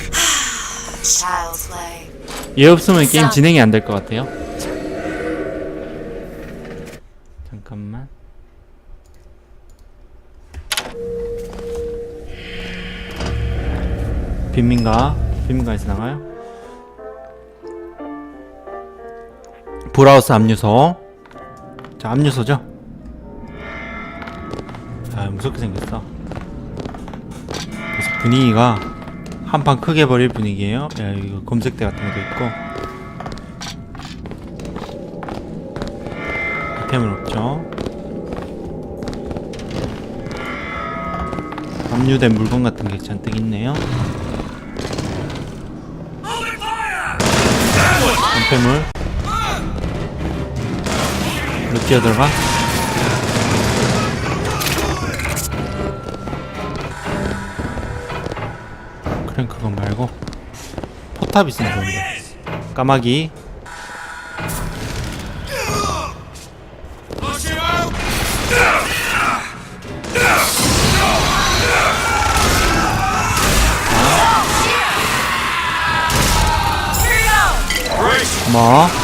Child's play. 얘 없으면 게임 진행이 안 될 것 같아요. 잠깐만. 빈민가 빈민가에서 나가요. 브라우스 압류소. 자 압류소죠. 아 무섭게 생겼어. 그래서 분위기가 한 판 크게 벌일 분위기예요. 야 이거 검색대 같은 것도 있고. 아이템은 없죠. 압류된 물건 같은 게 잔뜩 있네요. 한패물. 로 뛰어들어가. 포탑 있으면 좋은데. 까마귀. 고마워.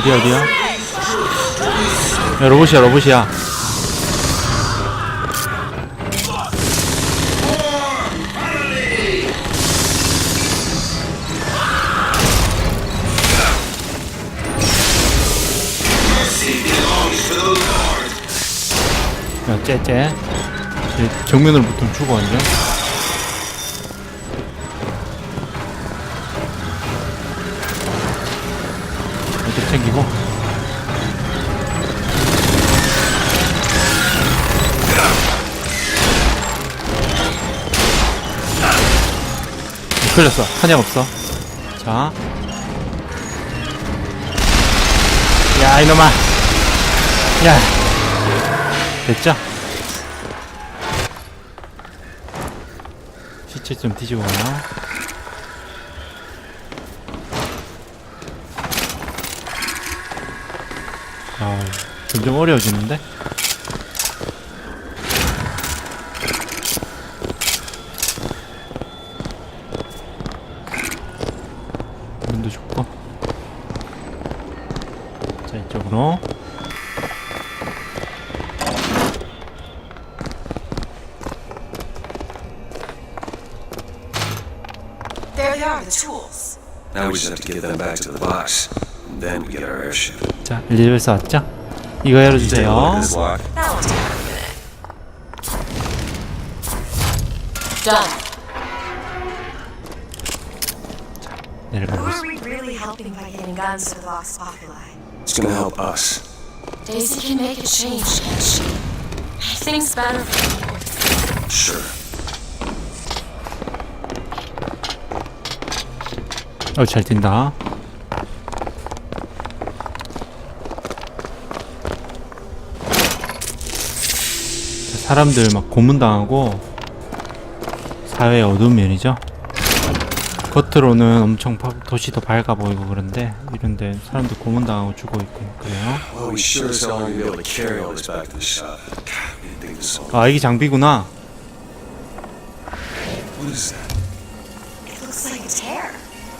어디야 어디야? 야 로봇이야 로봇이야. 야 째째. 쟤 정면으로 붙으면 죽어 완전. 이렇게 챙기고. 걸렸어. 한약 없어. 자. 야, 이놈아. 야. 됐죠? 시체 좀 뒤집어 봐요. 아, 점점 어려워지는데? 문도 좋고. 자, 이쪽으로. There they are, the tools. Now we just have to get them back to the box. And then we get our airship. 자, 엘리베이터 왔죠? 이거 열어주세요. at this lock. That'll take a minute. Done. 내려가고 Who 있어. are we really helping by getting guns to the Vox Populi? It's gonna help us. Daisy can make a change, can't she? Make things better for people. Sure. 어, 잘 뛴다. 사람들 막 고문당하고 사회의 어두운 면이죠. 겉으로는 엄청 파- 도시도 밝아 보이고 그런데 이런데 사람들 고문당하고 죽어 있고 그래요. Well, we sure as hell aren't gonna be able to carry all this back to the shop. God, we didn't think this all. 아 이게 장비구나. What is that? It looks like a tear.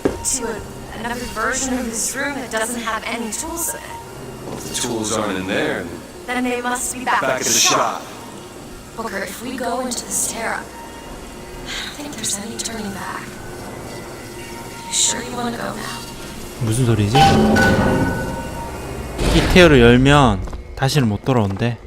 To a, another version of this room that doesn't have any tools in it. Well, if the tools aren't in there, then Then they must be back, back at the shop. Booker, if we go into this tear, I don't think there's any turning back. You sure you want to go now? 무슨 소리지? 이 테어를 열면 다시는 못 돌아온대.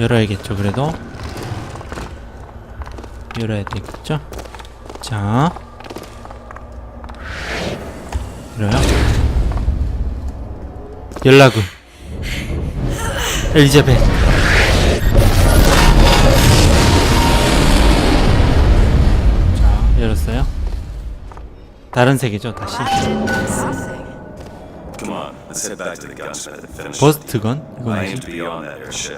열어야겠죠, 그래도. 열어야 되겠죠? 자. 그래요? 연락은 엘리자벳. 자, 열었어요. 다른 세계죠, 다시. 버스트건? 이건 뭐지?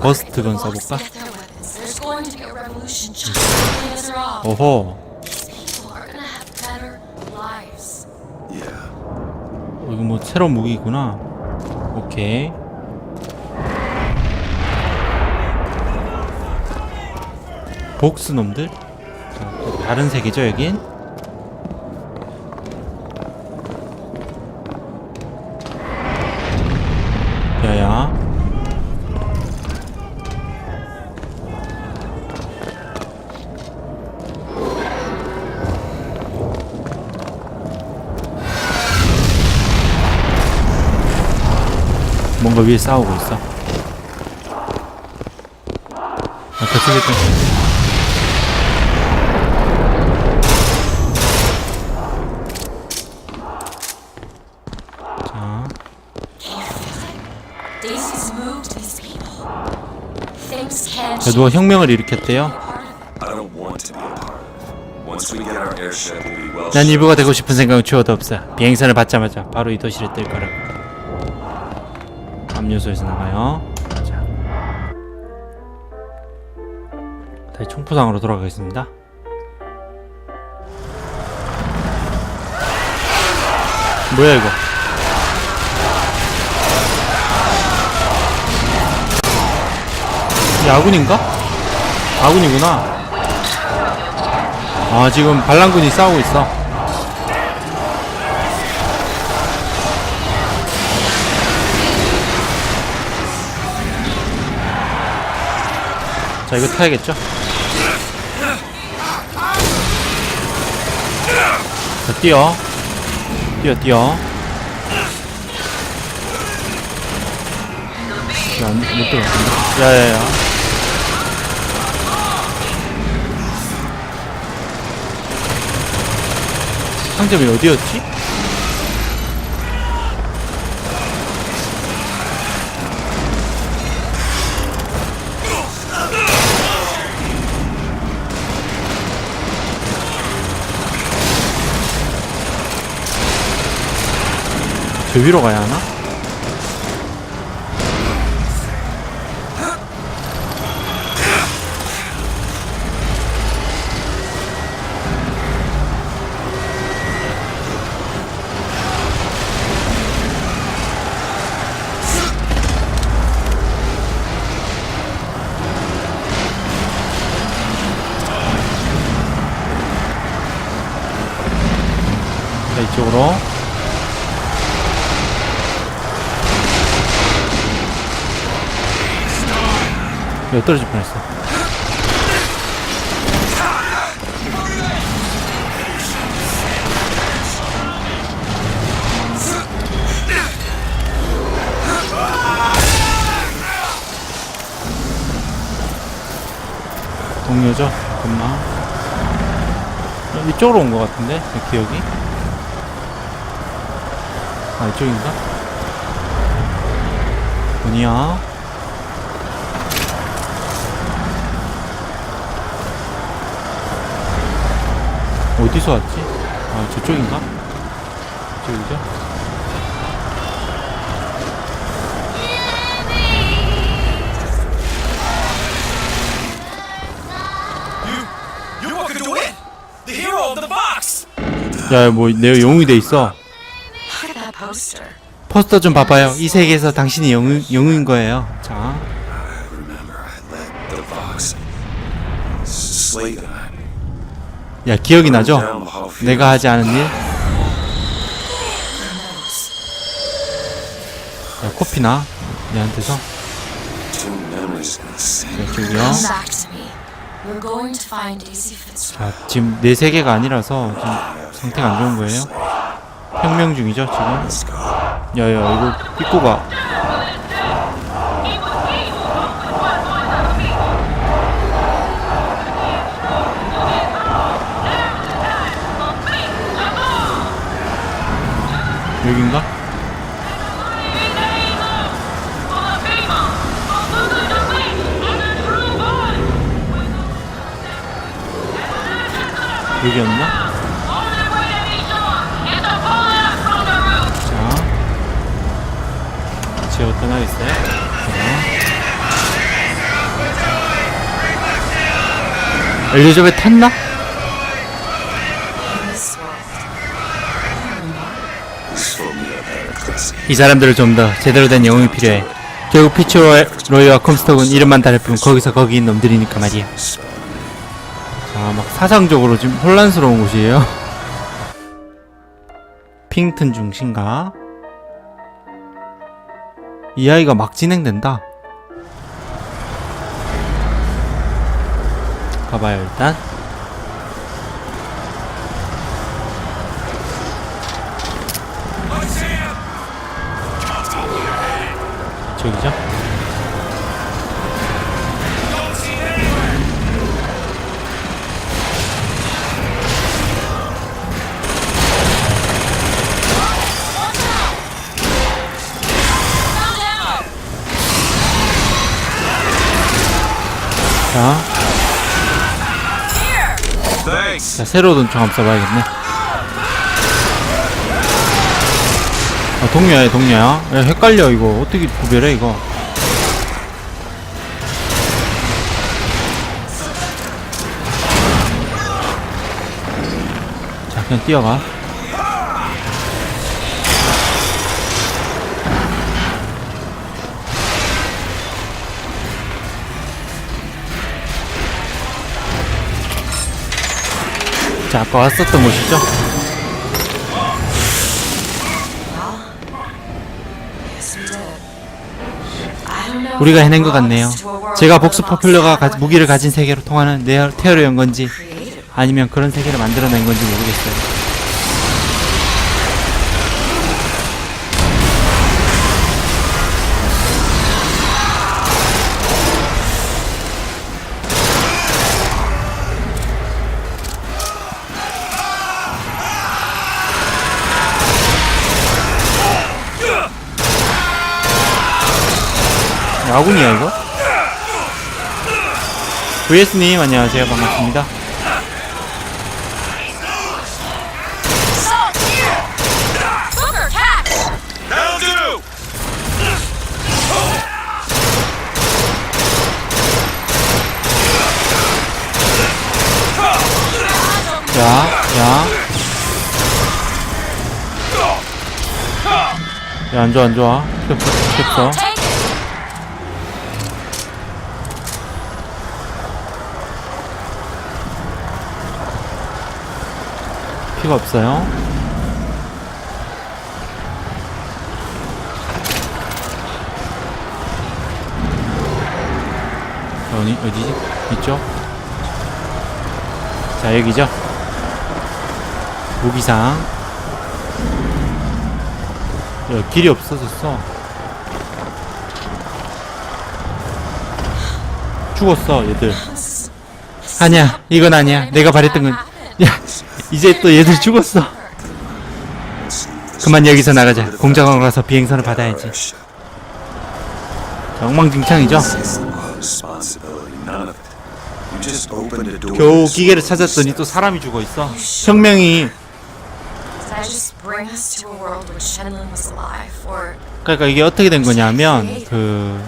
버스트건 써볼까? get their weapons. There's going to be a revolution just as quickly as they're off. 오호. These people are gonna have better lives. Yeah. 어, 이거 뭐 새로운 무기구나. 오케이. 복스 놈들. 자, 또 다른 세계죠 여긴. 위에 싸우고 있어. Things can 자 누가 혁명을 일으켰대요. 난 일부가 되고 싶은 생각은 추워도 없어. 비행선을 받자마자 바로 이 도시를 뜰 거라고. 압류소에서 나가요. 자, 다시 총포상으로 돌아가겠습니다. 뭐야 이거? 이 아군인가? 아군이구나. 아 지금 반란군이 싸우고 있어 자 이거 타야겠죠? 자 뛰어. 뛰어 뛰어. 야못 들어갔는데 야야야. 상점이 어디였지? 저 위로 가야 하나? 자 이쪽으로 여기 떨어질 뻔했어 동료죠? 금방 어, 이쪽으로 온 것 같은데 내 기억이 아 이쪽인가? 뭐냐? 어디서 왔지? 아 저쪽인가? 저쪽이죠? You want to do it? The hero of the box! 야뭐 내 영웅이 돼 있어. 포스터 좀 봐봐요 이 세계에서 당신이 영웅, 영웅인 거예요 야 기억이 나죠? 내가 하지 않은 일? 야 코피나 얘한테서 Daisy Fitzgerald. 자 지금 내 세계가 아니라서 지금 상태가 안 좋은 거예요 혁명 중이죠 지금. 야야 이거 삐꼬 가 여긴가? 여기였나? 자, 제 어떤 날 있어요? 자. 엘리자베 탔나? 이 사람들을 좀 더 제대로 된 영웅이 필요해. 결국 피츠로이와 컴스톡은 이름만 다를 뿐 거기서 거기인 놈들이니까 말이야. 자, 막 사상적으로 지금 혼란스러운 곳이에요. 핑튼 중심가. 이 아이가 막 진행된다. 가봐요 일단. 저기죠? 자. 자 새로 얻은 총 한번 써봐야겠네. 아, 동료야, 동료야. 야, 헷갈려, 이거. 어떻게 구별해, 이거. 자, 그냥 뛰어가. 자, 아까 왔었던 곳이죠? 우리가 해낸 것 같네요. 제가 복수 Vox 가- 무기를 가진 세계로 통하는 네어, 테러를 연 건지 아니면 그런 세계를 만들어낸 건지 모르겠어요. 아군이야 이거? VS님 안녕하세요 반갑습니다. 야, 야. 야, 안 좋아, 안 좋아. 겹쳐, 겹쳐. 피가 없어요. 어디, 어디지? 있죠? 자, 여기죠? 무기상. 야, 길이 없어졌어. 죽었어, 얘들. 아니야, 이건 아니야. 내가 바랬던 건. 야, 이제 또 얘들 죽었어. 그만 여기서 나가자. 공장으로 가서 비행선을 받아야지. 자, 엉망진창이죠? 겨우 기계를 찾았더니 또 사람이 죽어 있어. 혁명이 그러니까 이게 어떻게 된 거냐면 그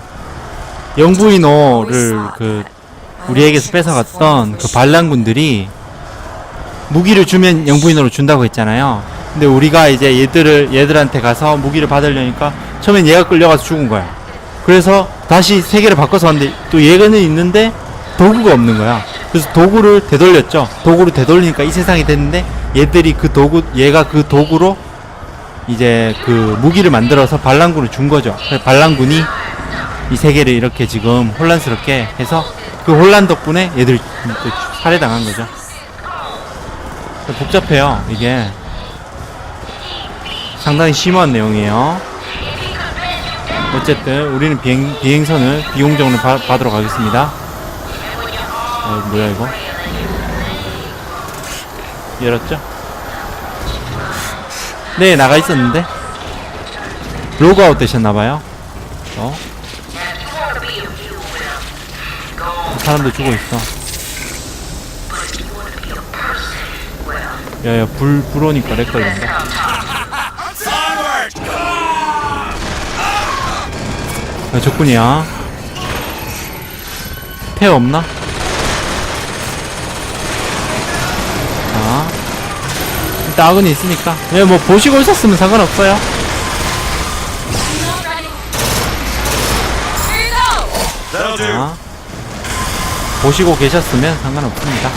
영부인호를 그 우리에게서 뺏어갔던 그 반란군들이 무기를 주면 영부인호를 준다고 했잖아요. 근데 우리가 이제 얘들을 얘들한테 가서 무기를 받으려니까 처음엔 얘가 끌려가서 죽은 거야. 그래서 다시 세계를 바꿔서 왔는데 또 얘는 있는데 도구가 없는 거야. 그래서 도구를 되돌렸죠. 도구를 되돌리니까 이 세상이 됐는데 얘들이 그 도구 얘가 그 도구로 이제 그 무기를 만들어서 반란군을 준 거죠. 그래서 반란군이 이 세계를 이렇게 지금 혼란스럽게 해서 그 혼란 덕분에 얘들 또 살해당한 거죠. 복잡해요, 이게. 상당히 심한 내용이에요. 어쨌든 우리는 비행, 비행선을 비공정으로 바- 받으러 가겠습니다. 어, 뭐야 이거? 열었죠? 네, 나가 있었는데. 로그아웃 되셨나봐요. 어? 사람도 죽어 있어. 야야 불 불오니까 렉 걸린다. 야 적군이야. 패 없나? 자 일단 아군이 있으니까. 예뭐 보시고 있었으면 상관없어요. 자 보시고 계셨으면 상관없습니다.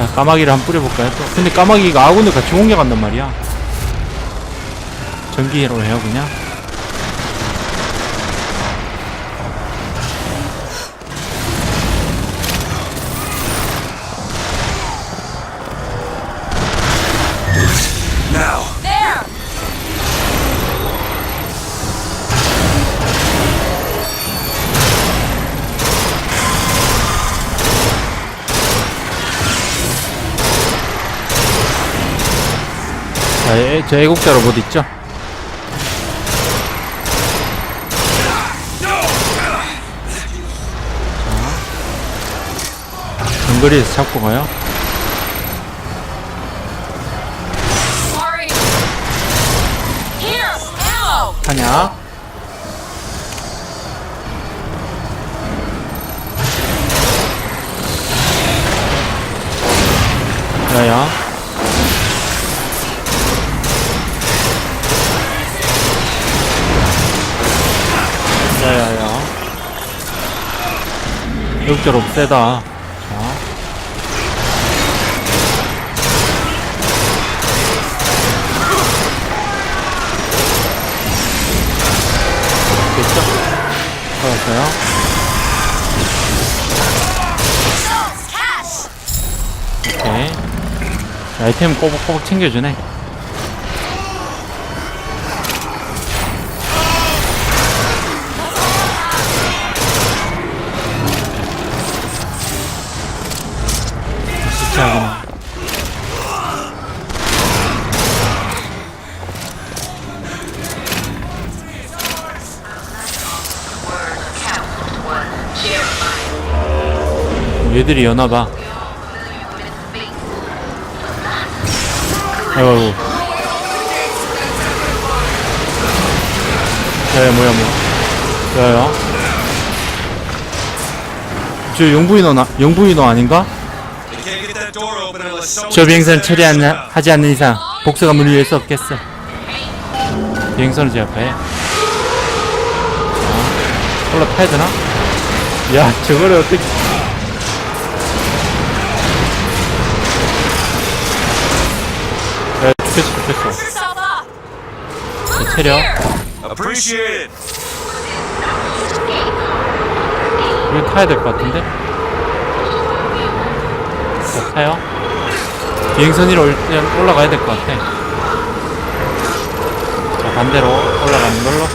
자 까마귀를 한번 뿌려볼까요? 또 근데 까마귀가 아군들 같이 공격한단 말이야. 전기로 해요 그냥. 자, 애, 저 애국자 로봇 있죠? 자, 정거리에서 잡고 가요. 하냐? 야야야. 역절 없애다. 자. 됐죠? 좋았어요. 오케이. 자, 아이템 꼬박꼬박 챙겨주네. 얘들이 여나봐. 아이고. 야야, 뭐야, 뭐야. 야야. 저 용부인어, 나, 용부인어 아닌가? 저 비행선 처리하지 하지 않는 이상 복수가 열수 없겠어. 비행선을 제압해. 자, 올라타야 되나? 야, 저거를 어떻게. Yourself up. 자, 체력. Appreciate it. 이거 타야 될 것 같은데? 자, 타요. 비행선 위로 올라가야 될 것 같아. 자, 반대로 올라가는 걸로.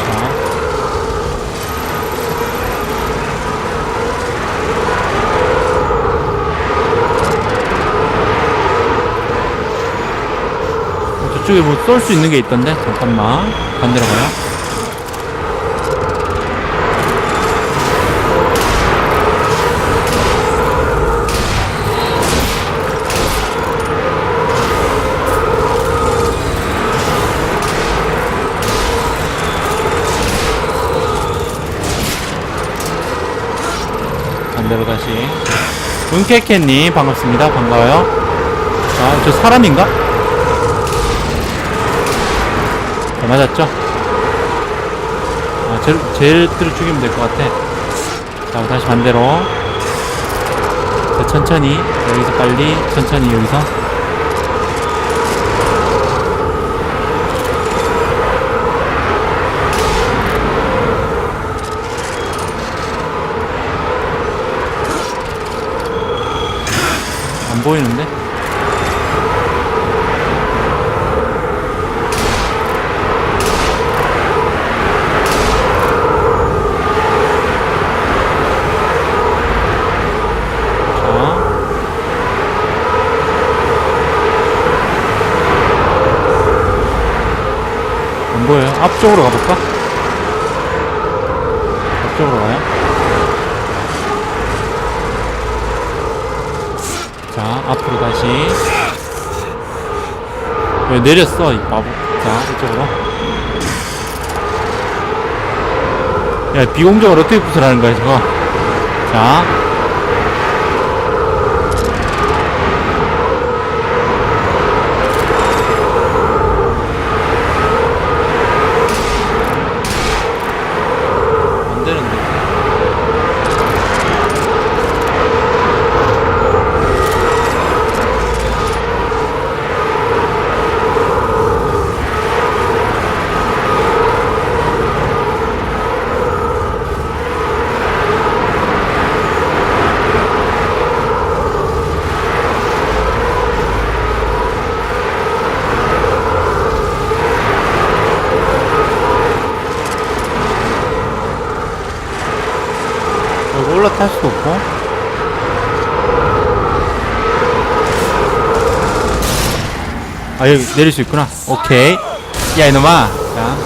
자. 어, 저쪽에 뭐 쏠 수 있는 게 있던데? 잠깐만. 반대로 가요. 반대로 다시. 은케케님, 반갑습니다. 반가워요. 아, 저 사람인가? 맞았죠? 아, 제, 제들을 죽이면 될 것 같아. 자, 다시 반대로. 자, 천천히. 여기서 빨리. 천천히 여기서. 안 보이는데? 앞쪽으로 가볼까? 앞쪽으로 가요? 자, 앞으로 다시. 왜 내렸어, 이 바보. 자, 이쪽으로. 야, 비공정을 어떻게 부술하는 거야, 저거? 자. 안 되는데. 여기 올라탈 수도 없고. 아, 여기 내릴 수 있구나. 오케이. 야, 이놈아. 자,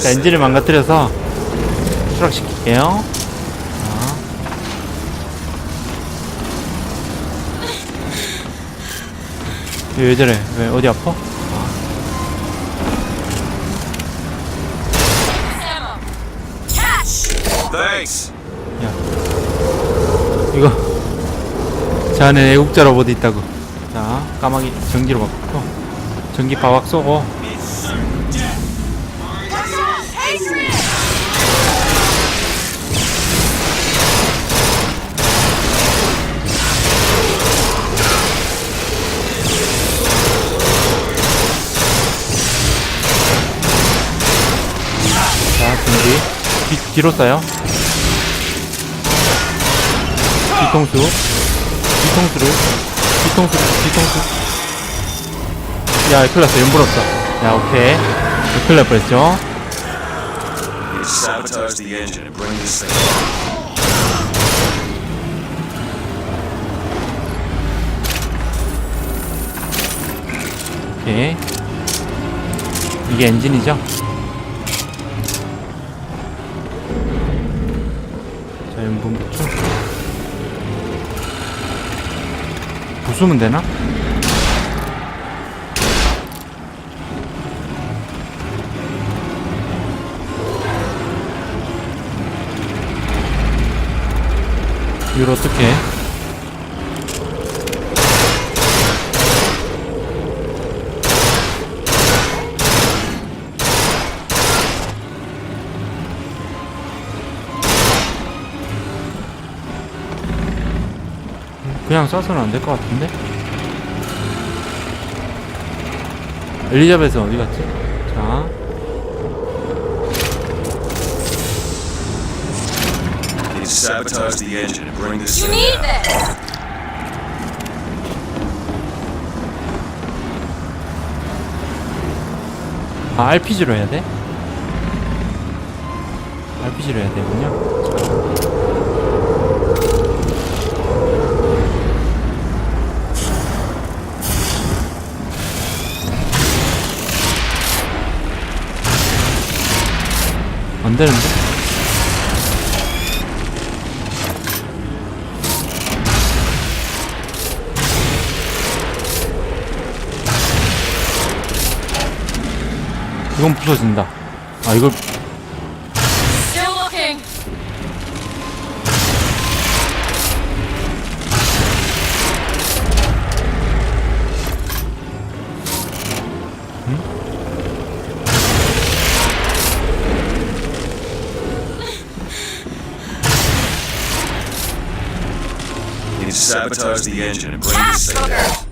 자 엔진을 망가뜨려서 추락시킬게요. 자. 얘왜 저래? 왜, 어디 아파? 이거. 자 안에 애국자 로봇 있다고. 자, 까마귀 전기로 바꾸고. 전기 바박 쏘고. 자. 뒤, 뒤로 쏴요. 뒤통수. 뒤통수를. 뒤통수, 뒤통수. 야, 큰일 났어. 연불 없어. 야, 오케이. 큰일 날 뻔했죠. 오케이. 이게 엔진이죠? 부수면 되나? 이걸 어떻게 그냥 쏴서는 안 될 것 같은데? 엘리자베스 어디 갔지? 자, Need to sabotage the engine and bring this You thing need down. this! 아, RPG로 해야 돼? RPG로 해야 되군요. 안 되는데? 이건 부서진다. 아, 이걸 sabotage the engine and bring Cash this thing booger! down.